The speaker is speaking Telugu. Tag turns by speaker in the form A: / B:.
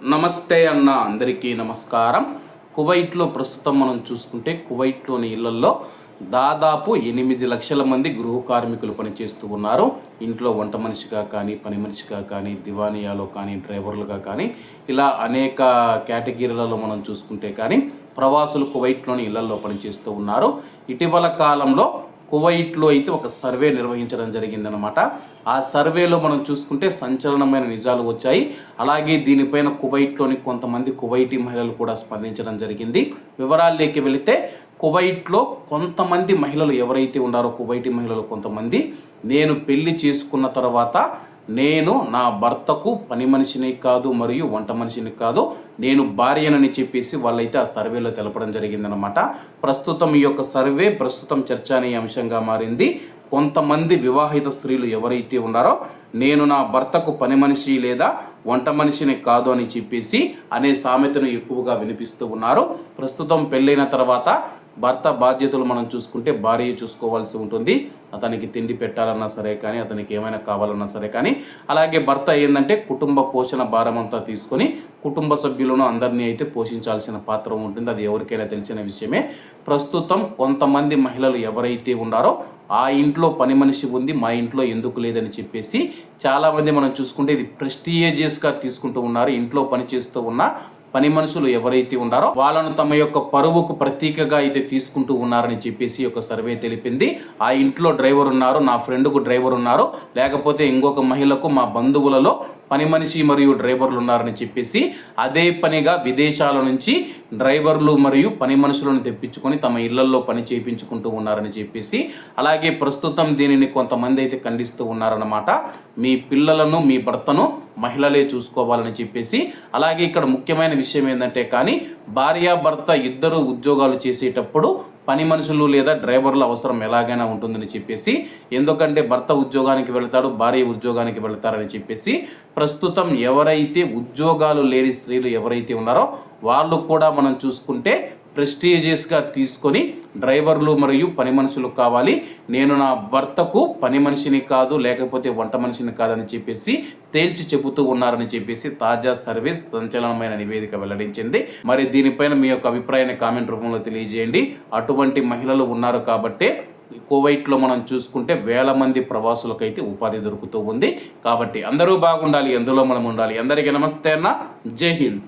A: నమస్తే అన్న అందరికీ నమస్కారం. కువైట్లో ప్రస్తుతం మనం చూసుకుంటే కువైట్లోని ఇళ్ళల్లో దాదాపు ఎనిమిది లక్షల మంది గృహ కార్మికులు పనిచేస్తూ ఉన్నారు. ఇంట్లో వంట మనిషిగా కానీ పని మనిషిగా కానీ దివానియాలో కానీ డ్రైవర్లుగా కానీ ఇలా అనేక కేటగిరీలలో మనం చూసుకుంటే కానీ ప్రవాసులు కువైట్లోని ఇళ్ళలో పనిచేస్తూ ఉన్నారు. ఇటీవల కాలంలో కువైట్లో అయితే ఒక సర్వే నిర్వహించడం జరిగిందనమాట ఆ సర్వేలో మనం చూసుకుంటే సంచలనమైన నిజాలు వచ్చాయి. అలాగే దీనిపైన కువైట్లోని కొంతమంది కువైటీ మహిళలు కూడా స్పందించడం జరిగింది. వివరాల్లోకి వెళితే కువైట్లో కొంతమంది మహిళలు ఎవరైతే ఉన్నారో కువైటీ మహిళలు కొంతమంది నేను పెళ్ళి చేసుకున్న తర్వాత నేను నా భర్తకు పని మనిషిని కాదు మరియు వంట మనిషిని కాదు నేను భార్యనని చెప్పేసి వాళ్ళైతే ఆ సర్వేలో తెలపడం జరిగిందనమాట ప్రస్తుతం ఈ యొక్క సర్వే ప్రస్తుతం చర్చానీయాంశంగా మారింది. కొంతమంది వివాహిత స్త్రీలు ఎవరైతే ఉన్నారో నేను నా భర్తకు పని మనిషి లేదా వంట మనిషిని కాదు అని చెప్పేసి అనే సామెతను ఎక్కువగా వినిపిస్తూ ఉన్నారు. ప్రస్తుతం పెళ్ళైన తర్వాత భర్త బాధ్యతలు మనం చూసుకుంటే భార్య చూసుకోవాల్సి ఉంటుంది. అతనికి తిండి పెట్టాలన్నా సరే కానీ అతనికి ఏమైనా కావాలన్నా సరే కానీ అలాగే భర్త ఏంటంటే కుటుంబ పోషణ భారం అంతా తీసుకొని కుటుంబ సభ్యులను అందరినీ అయితే పోషించాల్సిన పాత్ర ఉంటుంది. అది ఎవరికైనా తెలిసిన విషయమే. ప్రస్తుతం కొంతమంది మహిళలు ఎవరైతే ఉన్నారో ఆ ఇంట్లో పని మనిషి ఉంది మా ఇంట్లో ఎందుకు లేదని చెప్పేసి చాలామంది మనం చూసుకుంటే ఇది ప్రెస్టీజియస్గా తీసుకుంటూ ఉన్నారు. ఇంట్లో పని చేస్తూ ఉన్న పని మనుషులు ఎవరైతే ఉన్నారో వాళ్ళను తమ యొక్క పరువుకు ప్రతీకగా అయితే తీసుకుంటూ ఉన్నారని చెప్పేసి ఒక సర్వే తెలిపింది. ఆ ఇంట్లో డ్రైవర్ ఉన్నారు నా ఫ్రెండ్కు డ్రైవర్ ఉన్నారు. లేకపోతే ఇంకొక మహిళకు మా బంధువులలో పని మనిషి మరియు డ్రైవర్లు ఉన్నారని చెప్పేసి అదే పనిగా విదేశాల నుంచి డ్రైవర్లు మరియు పని మనుషులను తెప్పించుకొని తమ ఇళ్ళలో పని చేయించుకుంటూ ఉన్నారని చెప్పేసి అలాగే ప్రస్తుతం దీనిని కొంతమంది అయితే ఖండిస్తూ ఉన్నారన్నమాట. మీ పిల్లలను మీ భర్తను మహిళలే చూసుకోవాలని చెప్పేసి అలాగే ఇక్కడ ముఖ్యమైన విషయం ఏంటంటే కానీ భార్యాభర్త ఇద్దరు ఉద్యోగాలు చేసేటప్పుడు పని మనుషులు లేదా డ్రైవర్ల అవసరం ఎలాగైనా ఉంటుందని చెప్పేసి ఎందుకంటే భర్త ఉద్యోగానికి వెళతాడు భార్య ఉద్యోగానికి వెళతారని చెప్పేసి ప్రస్తుతం ఎవరైతే ఉద్యోగాలు లేని స్త్రీలు ఎవరైతే ఉన్నారో వాళ్ళు కూడా మనం చూసుకుంటే ప్రెస్టీజియస్గా తీసుకొని డ్రైవర్లు మరియు పని మనుషులు కావాలి. నేను నా భర్తకు పని మనిషిని కాదు లేకపోతే వంట మనిషిని కాదని చెప్పేసి తేల్చి చెబుతూ ఉన్నారని చెప్పేసి తాజా సర్వీస్ సంచలనమైన నివేదిక వెల్లడించింది. మరి దీనిపైన మీ యొక్క అభిప్రాయాన్ని కామెంట్ రూపంలో తెలియజేయండి. అటువంటి మహిళలు ఉన్నారు కాబట్టే కువైట్లో మనం చూసుకుంటే వేల మంది ప్రవాసులకైతే ఉపాధి దొరుకుతూ ఉంది. కాబట్టి అందరూ బాగుండాలి ఎందులో మనం ఉండాలి. అందరికీ నమస్తే అన్న. జై హింద్.